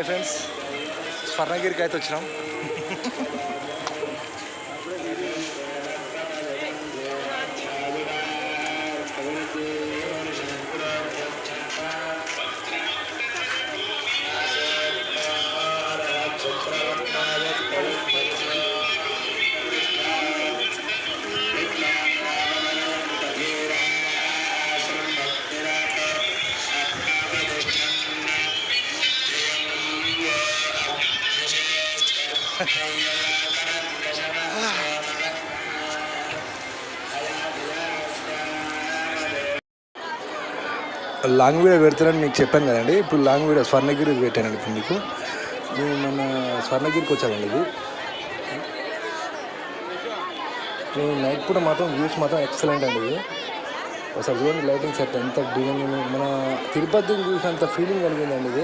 Hi friends. స్వర్ణగిరికి అయితే వచ్చినాం. Long video పెడతానని మీకు చెప్పాను కదండి. ఇప్పుడు లాంగ్ వీడియో స్వర్ణగిరి పెట్టానండి ఇప్పుడు మీకు. నేను మన స్వర్ణగిరికి వచ్చానండి ఇది. నేను నైట్ కూడా మాత్రం వ్యూస్ మాత్రం ఎక్సలెంట్ అండి ఇది. ఒకసారి చూడండి లైటింగ్ సెట్ ఎంత డిజైన్ మన తిరుపతిని చూసినంత ఫీలింగ్ కలిగిందండి ఇది.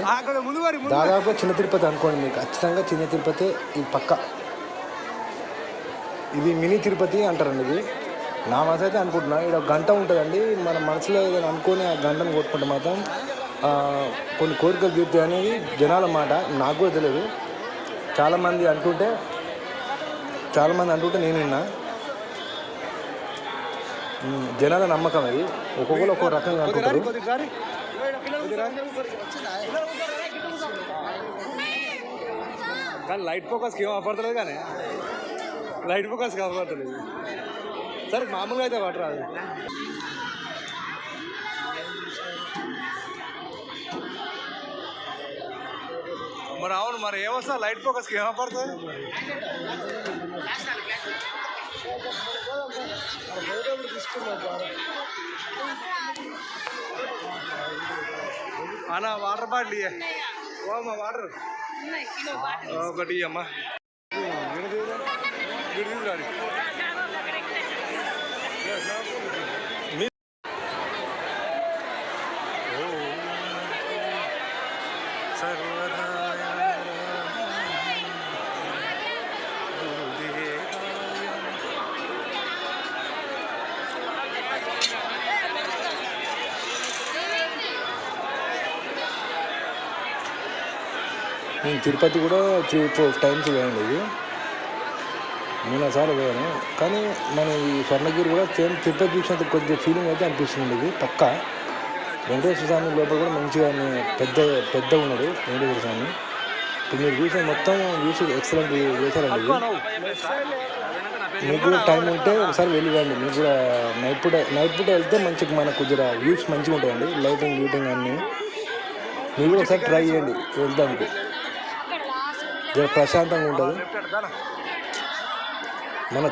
దాదాపు చిన్న తిరుపతి అనుకోండి మీకు. ఖచ్చితంగా చిన్న తిరుపతి ఇది పక్క. ఇది మినీ తిరుపతి అంటారండి ఇది. నా మనసు అయితే అనుకుంటున్నా. ఇక్కడ గంట ఉంటుందండి. మన మనసులో ఏదైనా అనుకొని ఆ గంటను కొట్టుకుంటే మాత్రం కొన్ని కోరికలు తీరుతాయి అనేది జనాల మాట. నాకు కూడా తెలియదు. చాలామంది అంటుంటే చాలామంది అంటుంటే నేను విన్నా. జనాల నమ్మకం అది. ఒక్కొక్కరు ఒక్కో రకంగా అనుకుంటారు. కానీ లైట్ ఫోకస్కి ఏం అవ్వట్లేదు కానీ లైట్ ఫోకస్కి అవ్వట్లేదు సరే మామూలుగా అయితే పట్టరాదు మరి అవును మరి ఏమొస్తా లైట్ ఫోకస్కి ఏం పడుతుంది అన్న వాటర్ బాటిల్ ఇయ్య. ఓ అమ్మా వాటర్ ఒకటి అమ్మా నేను తిరుపతి కూడా త్రీ ఫోర్ టైమ్స్ పోయాను ఇది. మూడుసార్లు పోయాను. కానీ మన ఈ స్వర్ణగిరి కూడా సేమ్ తిరుపతి చూసినంత కొద్దిగా ఫీలింగ్ అయితే అనిపిస్తుంది ఇది పక్క. వెంకటేశ్వర స్వామి లోపల కూడా మంచిగా పెద్ద పెద్ద ఉన్నాడు వెంకటేశ్వర స్వామి. ఇప్పుడు మీరు చూసిన మొత్తం చూసి ఎక్సలెంట్ చేశారండి మీకు కూడా టైం ఉంటే ఒకసారి వెళ్ళిరండి. మీకు కూడా నైట్ పూట నైట్ పూట వెళ్తే మంచిగా మనకు జర వ్యూస్ మంచిగా ఉంటాయండి. లైటింగ్ గీటింగ్ అన్నీ. మీరు కూడా ఒకసారి ట్రై చేయండి. వెళ్దానికి ప్రశాంతంగా ఉంటుంది. మన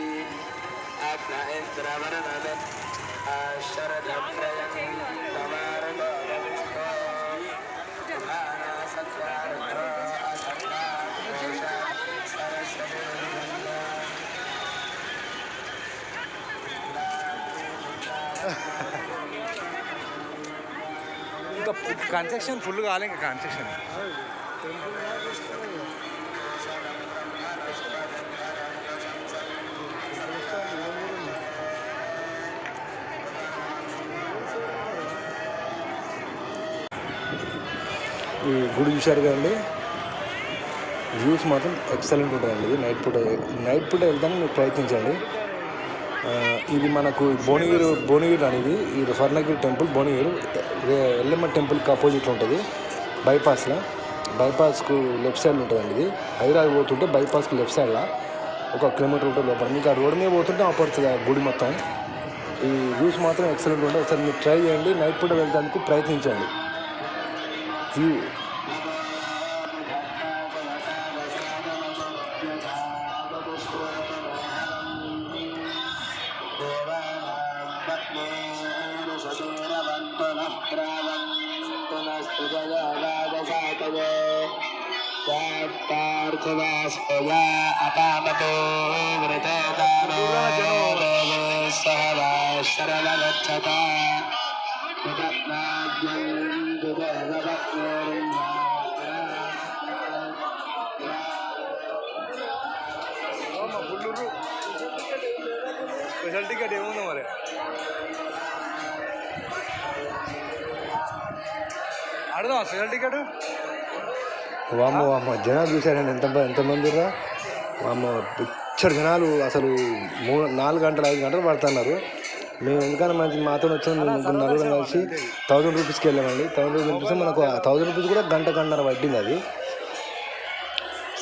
ఇంకా కన్స్ట్రక్షన్ ఫుల్ కాలే ఇంకా కన్స్ట్రక్షన్ ఈ గుడి చూశారు కదండి? వ్యూస్ మాత్రం ఎక్సలెంట్ ఉంటుందండి నైట్ పూట నైట్ పూట వెళ్తాను మీరు ప్రయత్నించండి. ఇది మనకు భువనగిరి భువనగిరి అనేది ఇది. స్వర్ణగిరి టెంపుల్ భువనగిరి ఎల్లమ్మ టెంపుల్కి అపోజిట్ ఉంటుంది. బైపాస్లో బైపాస్కు లెఫ్ట్ సైడ్ ఉంటుందండి ఇది. హైదరాబాద్ పోతుంటే బైపాస్కి లెఫ్ట్ సైడ్లో ఒక కిలోమీటర్ ఉంటుంది లోపల. మీకు ఆ రోడ్ మీద పోతుంటే ఆపడుతుంది ఆ గుడి మొత్తం. ఈ వ్యూస్ మాత్రం ఎక్సలెంట్ ఉంటాయి. ఒకసారి మీరు ట్రై చేయండి. నైట్ పూట వెళ్ళడానికి ప్రయత్నించండి. వ్యూ अपामतो वृतदानो सह वा शरणगच्छता స్పెషల్ టికెట్ ఏముందో మరి ఆడదాం స్పెషల్ టికెట్ వామ్మ వామ్మ జనాలు చూశారండి ఎంత ఎంతమంది రా వామ్మ పిచ్చర్ జనాలు అసలు మూడు నాలుగు గంటలు ఐదు గంటలు పడుతున్నారు. మేము ఎందుకన్నా మంచి మాతో వచ్చిన నలుగురం కలిసి థౌజండ్ రూపీస్కి వెళ్ళామండి. థౌజండ్ రూపీస్ మనకు థౌజండ్ రూపీస్ కూడా గంట గంటన్నర పట్టింది అది.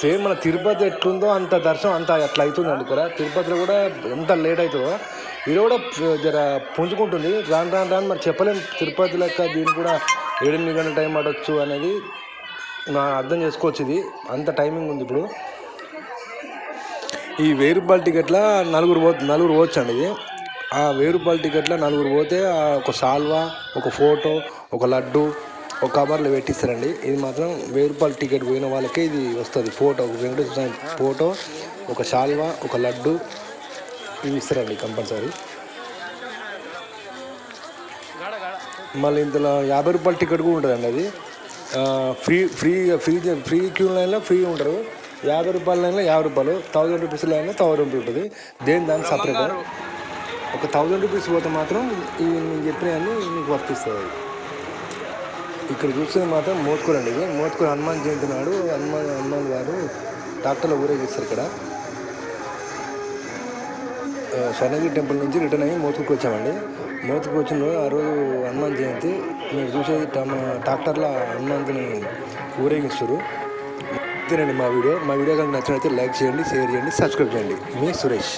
సేమ్ మన తిరుపతి ఎట్లుందో అంత దర్శనం అంత అట్లా అవుతుందండి ఇక్కడ. తిరుపతిలో కూడా ఎంత లేట్ అవుతుందో. ఇది కూడా జర పుంజుకుంటుంది. రాను రాను రాను మరి చెప్పలేం. తిరుపతి లెక్క దీనికి కూడా ఏడెనిమిది గంటల టైం పడవచ్చు అనేది నా అర్థం చేసుకోవచ్చు ఇది. అంత టైమింగ్ ఉంది ఇప్పుడు. ఈ వెయ్యి రూపాయల టికెట్ల నలుగురు పో నలుగురు పోవచ్చు అండి ఇది. ఆ వెయ్యి రూపాయల టికెట్ల నలుగురు పోతే ఆ ఒక సాల్వా ఒక ఫోటో ఒక లడ్డు ఒక కవర్లో పెట్టిస్తారండి. ఇది మాత్రం వెయ్యి రూపాయల టికెట్ పోయిన వాళ్ళకే ఇది వస్తుంది. ఫోటో ఒక వెంకటేశ్వర స్వామి ఫోటో ఒక సాల్వా ఒక లడ్డు ఇవి ఇస్తారండి కంపల్సరీ. మళ్ళీ ఇందులో యాభై రూపాయల టికెట్ కూడా ఉంటుందండి అది. Free free free free queue లైన్లో ఫ్రీ ఉంటారు. యాభై రూపాయల లైన్లో యాభై రూపాయలు థౌజండ్ రూపీస్ లైన్లో థౌజండ్ రూపీస్ ఉంటుంది. దేని దాని సపరేట్ ఒక థౌజండ్ రూపీస్ పోతే మాత్రం ఈ నేను చెప్పినవన్నీ మీకు వర్తిస్తుంది అది. ఇక్కడ చూస్తే మాత్రం మోత్కూరు అండి ఇది. మోత్కూరు హనుమాన్ జయంతి నాడు హనుమాన్ హనుమాన్ గారు డాక్టర్లు ఊరేగిస్తారు ఇక్కడ. స్వర్ణగిరి టెంపుల్ నుంచి రిటర్న్ అయ్యి మోతుకు వచ్చామండి. మోతుకు వచ్చిన రోజు ఆ రోజు హనుమాన్ జయంతి. మీరు చూసేది టమ ట్రాక్టర్ల హనుమంతుని ఊరేగిస్తారు. ఇదేనండి మా వీడియో. మా వీడియో కనుక నచ్చినట్లయితే లైక్ చేయండి షేర్ చేయండి సబ్స్క్రైబ్ చేయండి. మీ సురేష్.